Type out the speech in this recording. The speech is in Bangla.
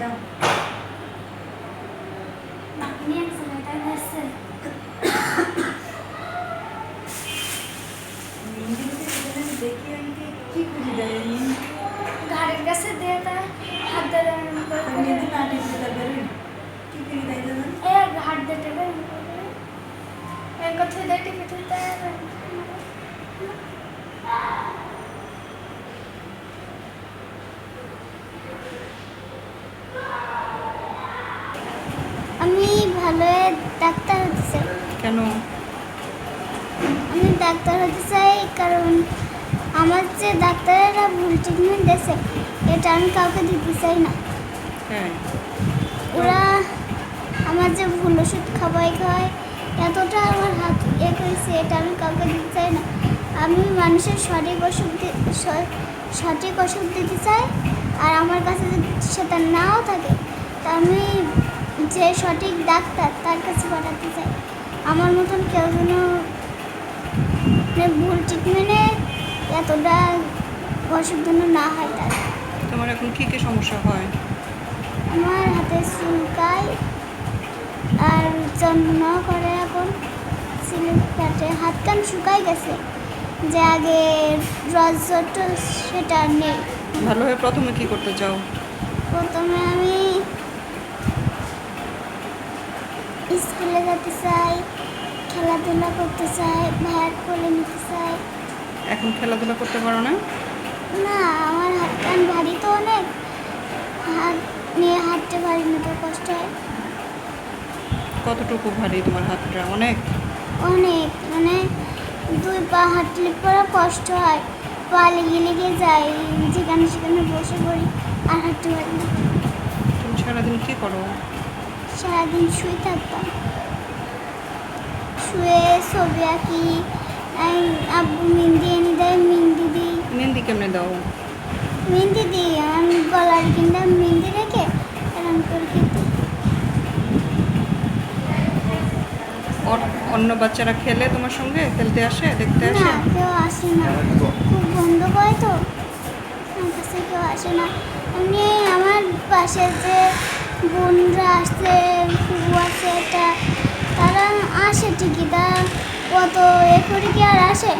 দাও খুঁজে দেয় ঘাড়ের কাছে দিয়ে তার হাত দেবে দেয় ঘাট দিয়ে। এর কথা দিয়ে টিপে টিপে এরম করে। আমি ভালো ডাক্তার হতে চাই কেন? আমি ডাক্তার হতে চাই কারণ আমার যে ডাক্তারেরা ভুল ট্রিটমেন্ট দিয়েছে এটা আমি কাউকে দিতে চাই না। হ্যাঁ। ওরা আমার যে ভুল ওষুধ খাওয়াই খাওয়ায় এতটা আমার হাত এ করেছে এটা আমি কাউকে দিতে চাই না। আমি মানুষের সঠিক ওষুধ সঠিক ওষুধ দিতে চাই আর আমার কাছে যদি সেটা নাও থাকে তা আমি যে সঠিক ডাক্তার তার কাছে পাঠাতে চাই। আমার মতন কেউ যেন মানে ভুল ট্রিটমেন্টে এতটা অসুখ যেন না হয় তার। তোমার এখন কী কী সমস্যা হয়? আমার হাতে চুলকায় আর যন্ত্রণা করে এখন সিলিপ কাটে হাত কান শুকাই গেছে যে আগে রজট সেটা নেই। ভালো হয়ে প্রথমে কি করতে চাও? প্রথমে আমি স্কুলে যেতে চাই খেলাধুলা করতে চাই ভাইয়ার কোলে নিতে চাই। এখন খেলাধুলা করতে পারো না? না আমার হাত কান ভারী তো অনেক। হাত নিয়ে হাঁটতে পারি না তো কষ্ট হয়। কতটুকু ভারী তোমার হাতটা? অনেক? অনেক মানে দুই পা হাঁটলে পরে কষ্ট হয়। পা লেগে লেগে যায় যেখানে সেখানে বসে পড়ি আর হাঁটতে পারি না। তুমি সারাদিন কী করো? সারাদিন শুয়ে থাকতাম। শুয়ে ছবি আঁকি আব্বু মেহেন্দি এনে দেয় মেহেন্দি দিই। মেহেন্দি কেমনে দাও? মেহেন্দি দিই আমি গলার কিনতে মেহেন্দি রেখে এরকম করে খেতে। অন্য বাচ্চারা খেলে তোমার সঙ্গে? খেলতে আসে? দেখতে আসে? না কেউ আসে না। খুব বন্ধ করে তো। আমার কাছে কেউ আসে না। এমনি আমার পাশে যে বোনরা আসছে ফুবু আছে একটা তারা আসে ঠিকই তা কত এরপরে কি আর আসে?